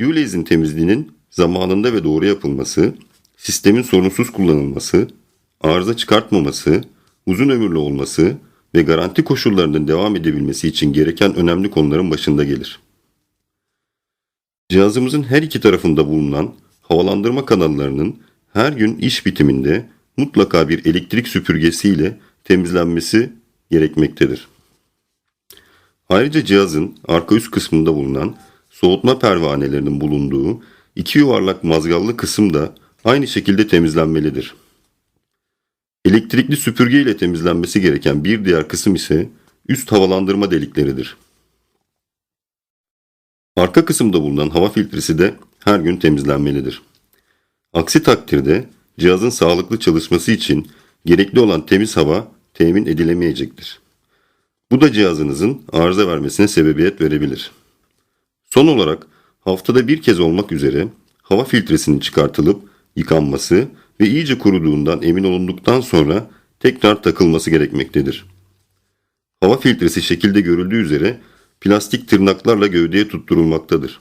ULEZ'in temizliğinin zamanında ve doğru yapılması, sistemin sorunsuz kullanılması, arıza çıkartmaması, uzun ömürlü olması ve garanti koşullarının devam edebilmesi için gereken önemli konuların başında gelir. Cihazımızın her iki tarafında bulunan havalandırma kanallarının her gün iş bitiminde mutlaka bir elektrik süpürgesiyle temizlenmesi gerekmektedir. Ayrıca cihazın arka üst kısmında bulunan soğutma pervanelerinin bulunduğu iki yuvarlak mazgallı kısım da aynı şekilde temizlenmelidir. Elektrikli süpürge ile temizlenmesi gereken bir diğer kısım ise üst havalandırma delikleridir. Arka kısımda bulunan hava filtresi de her gün temizlenmelidir. Aksi takdirde cihazın sağlıklı çalışması için gerekli olan temiz hava temin edilemeyecektir. Bu da cihazınızın arıza vermesine sebebiyet verebilir. Son olarak haftada bir kez olmak üzere hava filtresinin çıkartılıp yıkanması ve iyice kuruduğundan emin olunduktan sonra tekrar takılması gerekmektedir. Hava filtresi şekilde görüldüğü üzere plastik tırnaklarla gövdeye tutturulmaktadır.